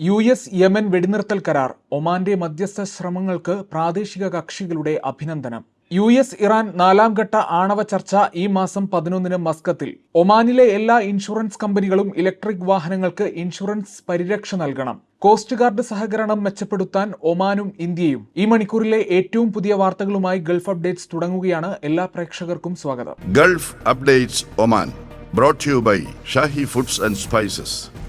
U S Yemen വെടിനിർത്തൽ കരാർ ഒമാന്റെ മധ്യസ്ഥ ശ്രമങ്ങൾക്ക് പ്രാദേശിക കക്ഷികളുടെ അഭിനന്ദനം. യു എസ് ഇറാൻ നാലാം ഘട്ട ആണവ ചർച്ച ഈ മാസം പതിനൊന്നിന് മസ്കത്തിൽ. ഒമാനിലെ എല്ലാ ഇൻഷുറൻസ് കമ്പനികളും ഇലക്ട്രിക് വാഹനങ്ങൾക്ക് ഇൻഷുറൻസ് പരിരക്ഷ നൽകണം. കോസ്റ്റ് ഗാർഡ് സഹകരണം മെച്ചപ്പെടുത്താൻ ഒമാനും ഇന്ത്യയും. ഈ മണിക്കൂറിലെ ഏറ്റവും പുതിയ വാർത്തകളുമായി ഗൾഫ് അപ്ഡേറ്റ്സ് തുടങ്ങുകയാണ്. എല്ലാ പ്രേക്ഷകർക്കും സ്വാഗതം. Gulf updates Oman brought to you by foods and and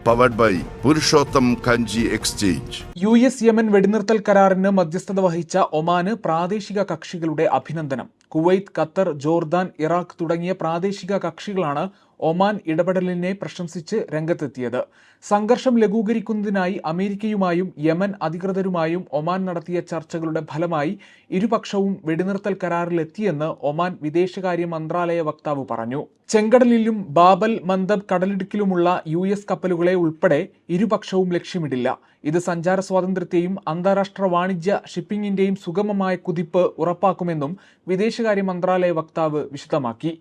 Spices. By Purushottam Kanji exchange. U S Yemen വെടിനിർത്തൽ കരാറിന് മധ്യസ്ഥത വഹിച്ച ഒമാന് പ്രാദേശിക കക്ഷികളുടെ അഭിനന്ദനം കുവൈത്ത് ഖത്തർ ജോർദാൻ ഇറാഖ് തുടങ്ങിയ പ്രാദേശിക കക്ഷികളാണ് ഒമാൻ ഇടപെടലിനെ പ്രശംസിച്ച് രംഗത്തെത്തിയത്. സംഘർഷം ലഘൂകരിക്കുന്നതിനായി അമേരിക്കയുമായും യമൻ അധികൃതരുമായും ഒമാൻ നടത്തിയ ചർച്ചകളുടെ ഫലമായി ഇരുപക്ഷവും വെടിനിർത്തൽ കരാറിലെത്തിയെന്ന് ഒമാൻ വിദേശകാര്യ മന്ത്രാലയ വക്താവ് പറഞ്ഞു. ചെങ്കടലിലും ബാബൽ മന്ദബ് കടലിടുക്കിലുമുള്ള യു എസ് കപ്പലുകളെ ഉൾപ്പെടെ ഇരുപക്ഷവും ലക്ഷ്യമിടില്ല. ഇത് സഞ്ചാര സ്വാതന്ത്ര്യത്തെയും അന്താരാഷ്ട്ര വാണിജ്യ ഷിപ്പിംഗിന്റെയും സുഗമമായ കുതിപ്പ് ഉറപ്പാക്കുമെന്നും വിദേശകാര്യ മന്ത്രാലയ വക്താവ് വിശദമാക്കി.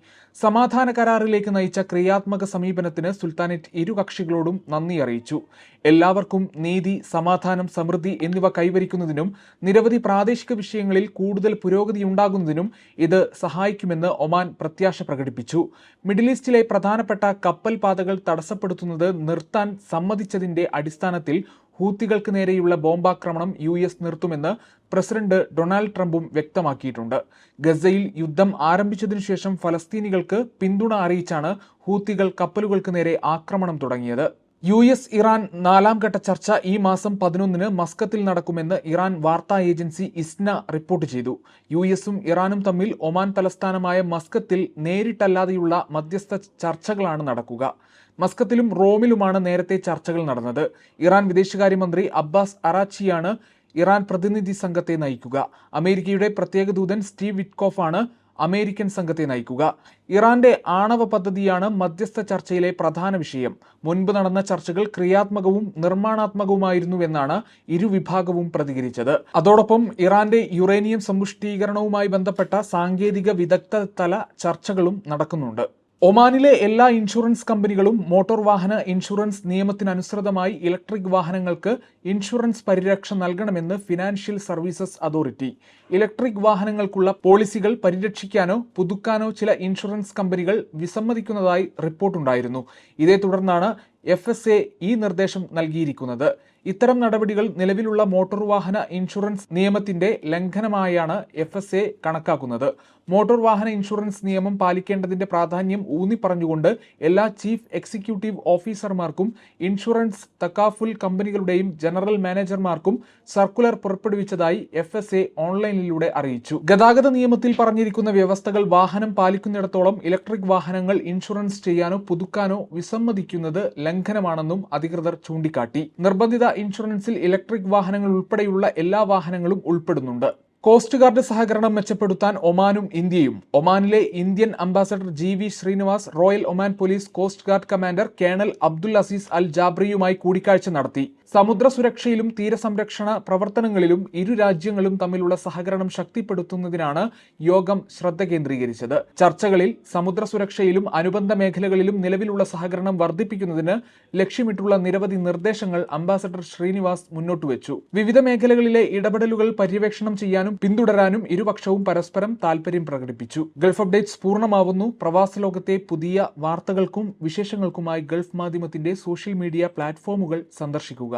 സമാധാന കരാറിലേക്ക് നയിച്ച ക്രിയാത്മക സമീപനത്തിന് സുൽത്താനേറ്റ് ഇരു കക്ഷികളോടും നന്ദി അറിയിച്ചു. എല്ലാവർക്കും നീതി സമാധാനം സമൃദ്ധി എന്നിവ കൈവരിക്കുന്നതിനും നിരവധി പ്രാദേശിക വിഷയങ്ങളിൽ കൂടുതൽ പുരോഗതിയുണ്ടാകുന്നതിനും ഇത് സഹായിക്കുമെന്ന് ഒമാൻ പ്രത്യാശ പ്രകടിപ്പിച്ചു. മിഡിൽ ഈസ്റ്റിലെ പ്രധാനപ്പെട്ട കപ്പൽ പാതകൾ തടസ്സപ്പെടുത്തുന്നത് നിർത്താൻ സമ്മതിച്ചതിന്റെ അടിസ്ഥാനത്തിൽ ഹൂത്തികൾക്ക് നേരെയുള്ള ബോംബാക്രമണം യു എസ് നിർത്തുമെന്ന് പ്രസിഡന്റ് ഡൊണാൾഡ് ട്രംപും വ്യക്തമാക്കിയിട്ടുണ്ട്. ഗസയിൽ യുദ്ധം ആരംഭിച്ചതിനു ശേഷം ഫലസ്തീനികൾക്ക് പിന്തുണ അറിയിച്ചാണ് ഹൂത്തികൾ കപ്പലുകൾക്ക് നേരെ ആക്രമണം തുടങ്ങിയത്. യു എസ് ഇറാൻ നാലാം ഘട്ട ചർച്ച ഈ മാസം പതിനൊന്നിന് മസ്കത്തിൽ നടക്കുമെന്ന് ഇറാൻ വാർത്താ ഏജൻസി ഇസ്ന റിപ്പോർട്ട് ചെയ്തു. യു എസും ഇറാനും തമ്മിൽ ഒമാൻ തലസ്ഥാനമായ മസ്കത്തിൽ നേരിട്ടല്ലാതെയുള്ള മധ്യസ്ഥ ചർച്ചകളാണ് നടക്കുക. മസ്കത്തിലും റോമിലുമാണ് നേരത്തെ ചർച്ചകൾ നടന്നത്. ഇറാൻ വിദേശകാര്യമന്ത്രി അബ്ബാസ് അറാച്ചിയാണ് ഇറാൻ പ്രതിനിധി സംഘത്തെ നയിക്കുക. അമേരിക്കയുടെ പ്രത്യേക ദൂതൻ സ്റ്റീവ് വിറ്റ്കോഫ് ആണ് അമേരിക്കൻ സംഘത്തെ നയിക്കുക. ഇറാന്റെ ആണവ പദ്ധതിയാണ് മധ്യസ്ഥ ചർച്ചയിലെ പ്രധാന വിഷയം. മുൻപ് നടന്ന ചർച്ചകൾ ക്രിയാത്മകവും നിർമ്മാണാത്മകവുമായിരുന്നുവെന്നാണ് ഇരുവിഭാഗവും പ്രതികരിച്ചത്. അതോടൊപ്പം ഇറാന്റെ യുറേനിയം സമ്പുഷ്ടീകരണവുമായി ബന്ധപ്പെട്ട സാങ്കേതിക വിദഗ്ധ തല ചർച്ചകളും നടക്കുന്നുണ്ട്. ഒമാനിലെ എല്ലാ ഇൻഷുറൻസ് കമ്പനികളും മോട്ടോർ വാഹന ഇൻഷുറൻസ് നിയമത്തിനനുസൃതമായി ഇലക്ട്രിക് വാഹനങ്ങൾക്ക് ഇൻഷുറൻസ് പരിരക്ഷ നൽകണമെന്ന് ഫിനാൻഷ്യൽ സർവീസസ് അതോറിറ്റി. ഇലക്ട്രിക് വാഹനങ്ങൾക്കുള്ള പോളിസികൾ പരിരക്ഷിക്കാനോ പുതുക്കാനോ ചില ഇൻഷുറൻസ് കമ്പനികൾ വിസമ്മതിക്കുന്നതായി റിപ്പോർട്ടുണ്ടായിരുന്നു. ഇതേ തുടർന്നാണ് എഫ് എസ് എ ഈ നിർദ്ദേശം നൽകിയിരിക്കുന്നത് ഇത്തരം നടപടികൾ നിലവിലുള്ള മോട്ടോർ വാഹന ഇൻഷുറൻസ് നിയമത്തിന്റെ ലംഘനമായാണ് എഫ് എസ് എ കണക്കാക്കുന്നത്. മോട്ടോർ വാഹന ഇൻഷുറൻസ് നിയമം പാലിക്കേണ്ടതിന്റെ പ്രാധാന്യം ഊന്നി പറഞ്ഞുകൊണ്ട് എല്ലാ ചീഫ് എക്സിക്യൂട്ടീവ് ഓഫീസർമാർക്കും ഇൻഷുറൻസ് തക്കാഫുൽ കമ്പനികളുടെയും ജനറൽ മാനേജർമാർക്കും സർക്കുലർ പുറപ്പെടുവിച്ചതായി എഫ് എസ് എ ഓൺലൈനിലൂടെ അറിയിച്ചു. ഗതാഗത നിയമത്തിൽ പറഞ്ഞിരിക്കുന്ന വ്യവസ്ഥകൾ വാഹനം പാലിക്കുന്നിടത്തോളം ഇലക്ട്രിക് വാഹനങ്ങൾ ഇൻഷുറൻസ് ചെയ്യാനോ പുതുക്കാനോ വിസമ്മതിക്കുന്നത് ലംഘനമാണെന്നും അധികൃതർ ചൂണ്ടിക്കാട്ടി. നിർബന്ധിത ഇൻഷുറൻസിൽ ഇലക്ട്രിക് വാഹനങ്ങൾ ഉൾപ്പെടെയുള്ള എല്ലാ വാഹനങ്ങളും ഉൾപ്പെടുന്നുണ്ട്. കോസ്റ്റ് ഗാർഡ് സഹകരണം മെച്ചപ്പെടുത്താൻ ഒമാനും ഇന്ത്യയും. ഒമാനിലെ Indian ambassador G V Srinivas royal Oman police coast guard commander colonel Abdul Aziz Al ജാബ്രിയുമായി കൂടിക്കാഴ്ച നടത്തി. സമുദ്ര സുരക്ഷയിലും തീരസംരക്ഷണ പ്രവർത്തനങ്ങളിലും ഇരു രാജ്യങ്ങളും തമ്മിലുള്ള സഹകരണം ശക്തിപ്പെടുത്തുന്നതിനാണ് യോഗം ശ്രദ്ധ കേന്ദ്രീകരിച്ചത്. ചർച്ചകളിൽ സമുദ്ര സുരക്ഷയിലും അനുബന്ധ മേഖലകളിലും നിലവിലുള്ള സഹകരണം വർദ്ധിപ്പിക്കുന്നതിന് ലക്ഷ്യമിട്ടുള്ള നിരവധി നിർദ്ദേശങ്ങൾ അംബാസഡർ ശ്രീനിവാസ് മുന്നോട്ട് വെച്ചു. വിവിധ മേഖലകളിലെ ഇടപെടലുകൾ പര്യവേക്ഷണം ചെയ്യാനും പിന്തുടരാനും ഇരുപക്ഷവും പരസ്പരം താൽപര്യം പ്രകടിപ്പിച്ചു. ഗൾഫ് അപ്ഡേറ്റ്സ് പൂർണമാവുന്നു. പ്രവാസ ലോകത്തെ പുതിയ വാർത്തകൾക്കും വിശേഷങ്ങൾക്കുമായി ഗൾഫ് മാധ്യമത്തിന്റെ സോഷ്യൽ മീഡിയ പ്ലാറ്റ്ഫോമുകൾ സന്ദർശിക്കുക.